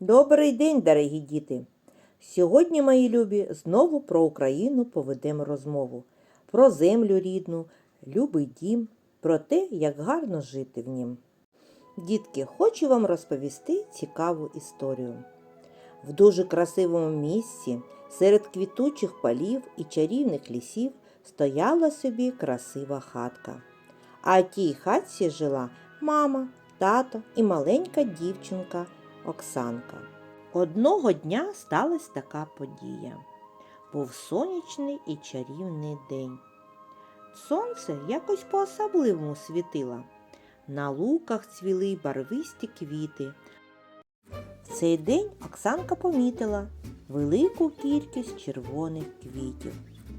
Добрий день, дорогі діти! Сьогодні, мої любі, знову про Україну поведемо розмову. Про землю рідну, любий дім, про те, як гарно жити в нім. Дітки, хочу вам розповісти цікаву історію. В дуже красивому місці, серед квітучих полів і чарівних лісів, стояла собі красива хатка. А тій хатці жила мама, тато і маленька дівчинка Оксанка. Одного дня сталася така подія. Був сонячний і чарівний день. Сонце якось по-особливому світило. На луках цвіли барвисті квіти. В цей день Оксанка помітила велику кількість червоних квітів.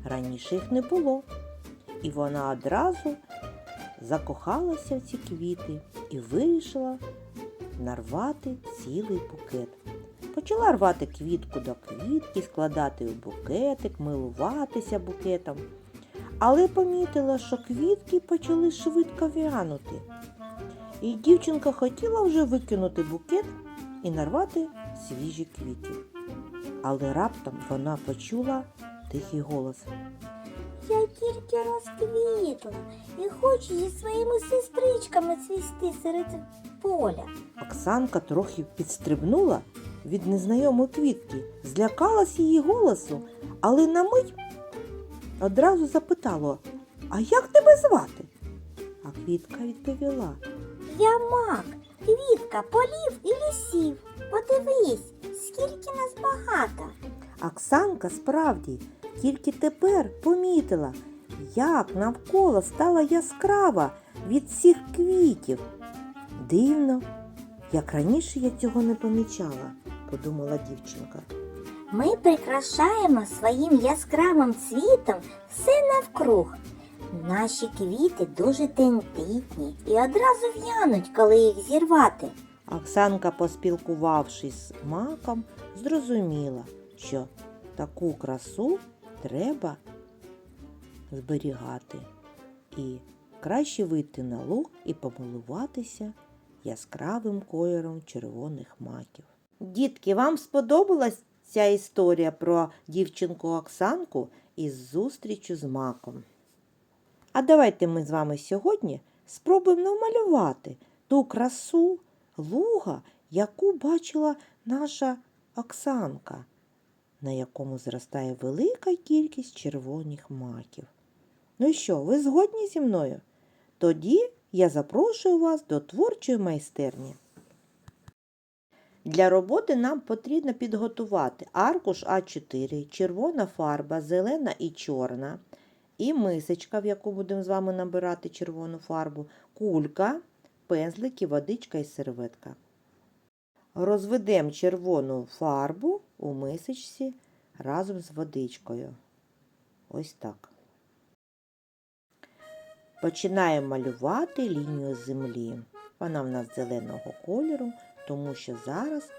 Раніше їх не було. І вона одразу закохалася в ці квіти і вирішила нарвати цілий букет. Почала рвати квітку до квітки, складати у букетик, милуватися букетом. Але помітила, що квітки почали швидко вянути. І дівчинка хотіла вже викинути букет і нарвати свіжі квіти. Але раптом вона почула тихий голос. Я тільки розквітла і хочу зі своїми сестричками цвісти серед поля. Оксанка трохи підстрибнула від незнайомої квітки, злякалась її голосу, але на мить одразу запитала, а як тебе звати? А квітка відповіла. Я мак, квітка полів і лісів. Подивись, скільки нас багато. Оксанка справді тільки тепер помітила, як навколо стала яскрава від всіх квітів. Дивно, як раніше я цього не помічала, подумала дівчинка. Ми прикрашаємо своїм яскравим цвітом все навкруг. Наші квіти дуже тендітні і одразу в'януть, коли їх зірвати. Оксанка, поспілкувавшись з маком, зрозуміла, що таку красу треба зберігати. І краще вийти на луг і помилуватися яскравим кольором червоних маків. Дітки, вам сподобалась ця історія про дівчинку Оксанку із зустрічю з маком? А давайте ми з вами сьогодні спробуємо намалювати ту красу луга, яку бачила наша Оксанка, на якому зростає велика кількість червоних маків. Ну і що, ви згодні зі мною? Тоді я запрошую вас до творчої майстерні. Для роботи нам потрібно підготувати аркуш А4, червона фарба, зелена і чорна, і мисочка, в яку будемо з вами набирати червону фарбу, кулька, пензлики, водичка і серветка. Розведемо червону фарбу у мисочці разом з водичкою. Ось так. Починаємо малювати лінію землі. Вона в нас зеленого кольору, тому що зараз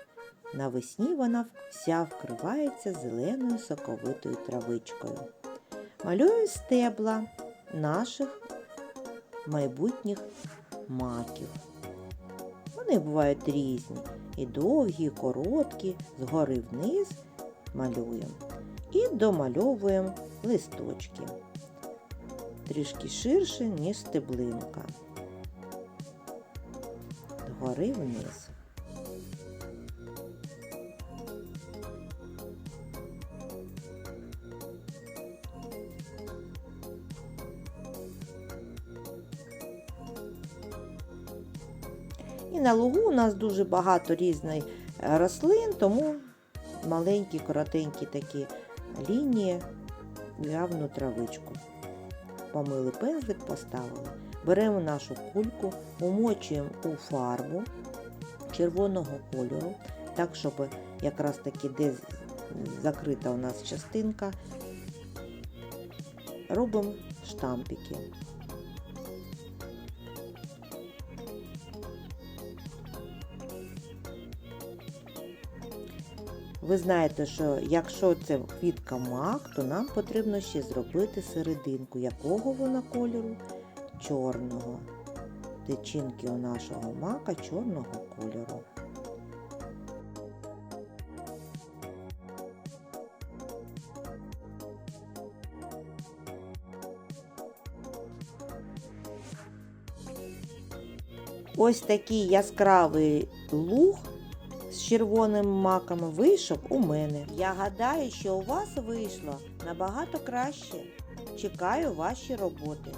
навесні вона вся вкривається зеленою соковитою травичкою. Малюю стебла наших майбутніх маків. Вони бувають різні. І довгі, і короткі, згори вниз малюємо. І домальовуємо листочки. Трішки ширше, ніж стеблинка. Згори вниз. І на лугу у нас дуже багато різних е, рослин, тому маленькі, коротенькі такі лінії явну травичку. Помили пензлик, поставили. Беремо нашу кульку, умочуємо у фарбу червоного кольору, так, щоб якраз таки десь закрита у нас частинка, робимо штампики. Ви знаєте, що якщо це квітка мак, то нам потрібно ще зробити серединку, якого вона кольору чорного. Тичинки у нашого мака чорного кольору. Ось такий яскравий луг з червоним маком вийшов у мене. Я гадаю, що у вас вийшло набагато краще. Чекаю ваші роботи.